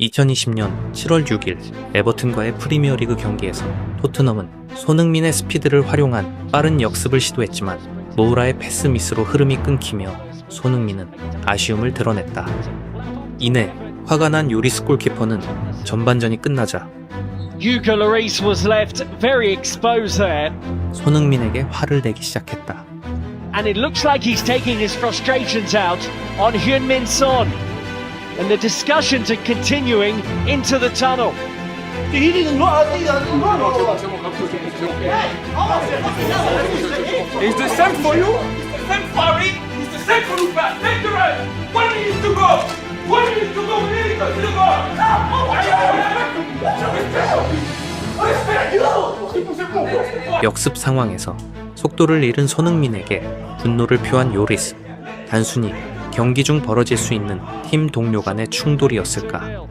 2020년 7월 6일 에버튼과의 프리미어리그 경기에서 토트넘은 손흥민의 스피드를 활용한 빠른 역습을 시도했지만 모우라의 패스 미스로 흐름이 끊기며 손흥민은 아쉬움을 드러냈다. 이내 화가 난 요리스 골키퍼는 전반전이 끝나자 손흥민에게 화를 내기 시작했다. and it looks like he's taking his frustrations out on Hyun-Min Son. And the discussions are continuing into the tunnel. It's the same for you. It's the same for me. It's the same for Lupa. Take the right. One minute to go. One minute to go. We need to go to the goal. 역습 상황에서 속도를 잃은 손흥민에게 분노를 표한 요리스. 단순히 경기 중 벌어질 수 있는 팀 동료 간의 충돌이었을까?